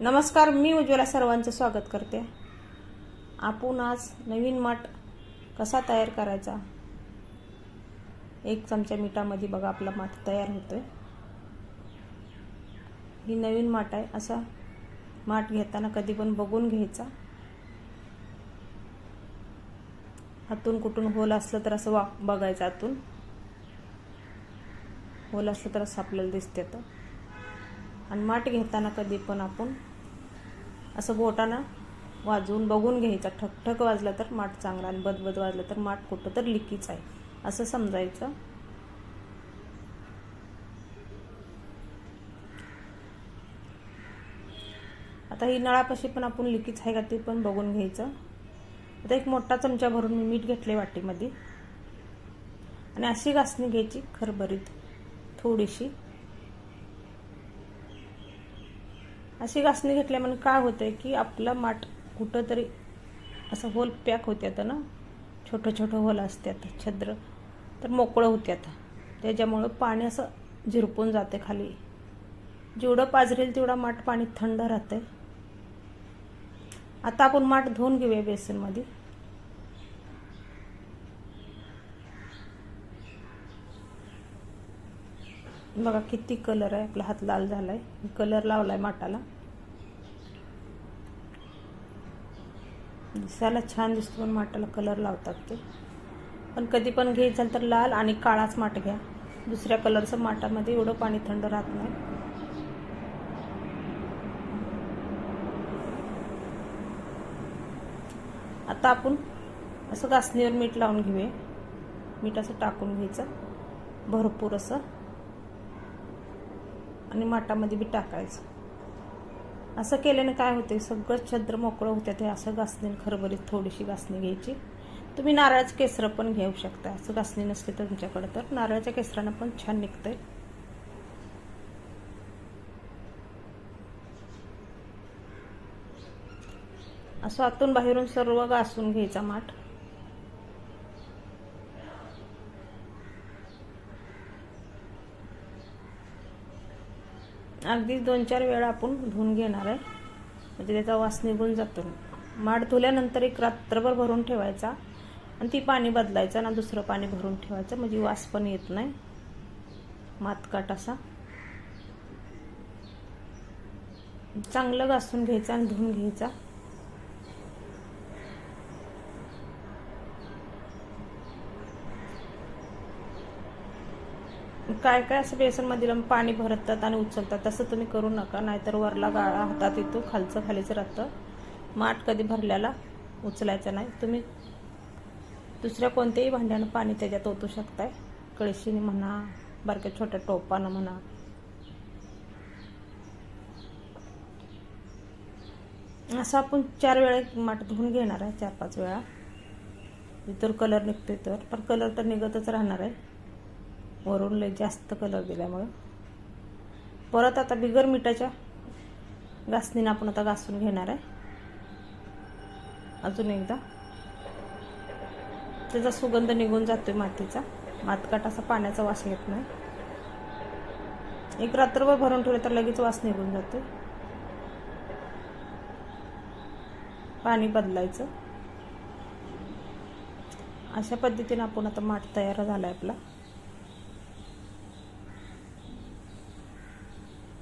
नमस्कार मी उज्ज्वला सर्वांचं स्वागत करते. आपण आज नवीन माठ कसा तयार करायचा? एक चमचा मिठामध्ये बघा आपला माठ तयार होतो आहे ही नवीन माठ आहे. असा माठ घेताना कधी पण बघून घ्यायचा. हातून कुठून होल असलं तर असं वा बघायचं आतून. होल असलं तर असं आपल्याला दिसते तर आणि माठ घेताना कधी पण आपण असं बोटानं वाजवून बघून घ्यायचा. ठकठक वाजला तर माठ चांगला आणि बदबद वाजला तर माठ कुठं तर लिकीच आहे. असं समजायचं. आता ही नळापाशी पण आपण लिकीच आहे का ते पण बघून घ्यायचं. आता एक मोठा चमचा भरून मी मीठ घेतले वाटीमध्ये. आणि अशी घासणी घ्यायची खरभरीत थोडीशी. अशी घासणी घेतल्यामुळे म्हणजे काय होतंय की आपला माठ कुठं तरी असं होल पॅक होत्यात ना? छोटं छोटं होल असतात छद्र. तर मोकळं होत्यात त्याच्यामुळं पाणी असं झिरपून जाते खाली. जेवढं पाजरेल तेवढा माठ पाणी थंड राहतंय. आता आपण माठ धुवून घेऊया बेसनमध्ये. बघा किती कलर आहे. आपला हात लाल झालाय. कलर लावलाय माटाला दिसायला छान दिसतो पण माटाला कलर लावतात ते. पण कधी पण घ्यायचाल तर लाल आणि काळाच माठ घ्या. दुसऱ्या कलरचं माटामध्ये एवढं पाणी थंड राहत नाही. आता आपण असं घासणीवर मीठ लावून घेऊया. मीठ असं टाकून घ्यायचं. भरपूर असं. आणि माठामध्ये बी टाकायचं. असं केल्याने काय होते सगळं छद्र मोकळं होतं ते असं घासणी खरबरीत थोडीशी घासणी घ्यायची. तुम्ही नारळाचं केसरं पण घेऊ शकता. असं घासणी नसली तर तुमच्याकडे. तर नारळाच्या केसरानं पण छान निघतंय. असं आतून बाहेरून सर्व घासून घ्यायचा माठ. अगदीच दोन चार वेळा आपण धुवून घेणार आहे. म्हणजे त्याचा वास निघून जातो. माड धुल्यानंतर एक रात्रभर भरून ठेवायचा आणि ती पाणी बदलायचं ना दुसरं पाणी भरून ठेवायचं. म्हणजे वास पण येत नाही. मातकाट असा. चांगलं घासून घ्यायचं आणि धुवून घ्यायचा. काय काय असं बेसनमध्ये पाणी भरतात आणि उचलतात तसं तुम्ही करू नका नाहीतर वरला गाळा हातात येतो खालचं खालीचं राहतं. माठ कधी भरल्याला उचलायचं नाही. तुम्ही दुसऱ्या कोणत्याही भांड्यानं पाणी त्याच्यात ओतू शकताय. कळशीने म्हणा बारक्या छोट्या टोपानं म्हणा. असं आपण चार वेळा माठ धुवून घेणार आहे चार पाच वेळा. इतर कलर निघतोय तर पण कलर तर निघतच राहणार आहे. वरून लय जास्त कलर दिल्यामुळं. परत आता बिगर मिठाच्या घासणीनं आपण आता घासून घेणार आहे. अजून एकदा. त्याचा सुगंध निघून जातोय मातीचा. मातकाट असा पाण्याचा वास येत नाही. एक रात्रभर भरून ठेवले तर लगेच वास निघून जातोय. पाणी बदलायचं. अशा पद्धतीनं आपण आता माठ तयार झाला आहे आपला.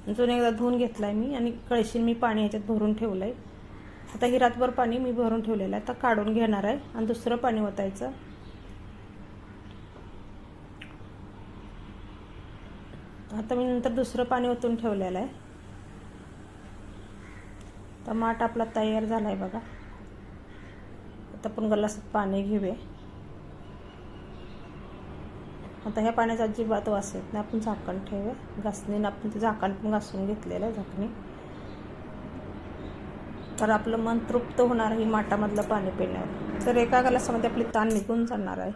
अजून एकदा धुवून घेतलाय मी आणि कळशीन मी पाणी ह्याच्यात भरून ठेवलं आहे आता ही रातभर पाणी मी भरून ठेवलेलं आहे. आता काढून घेणार आहे आणि दुसरं पाणी ओतायचं. आता मी नंतर दुसरं पाणी ओतून ठेवलेलं आहे. तर माठ आपला तयार झाला आहे बघा. आता आपण गलासात पाणी घेऊया. आता ह्या पाण्याचा अजिबात वास येत नाही. आपण झाकण ठेवूया. घासणीनं आपण ते झाकण पण घासून घेतलेलं आहे झाकणी. तर आपलं मन तृप्त होणार ही माठामधलं पाणी पिण्यावर. तर एका गलासामध्ये आपली ताण निघून जाणार आहे.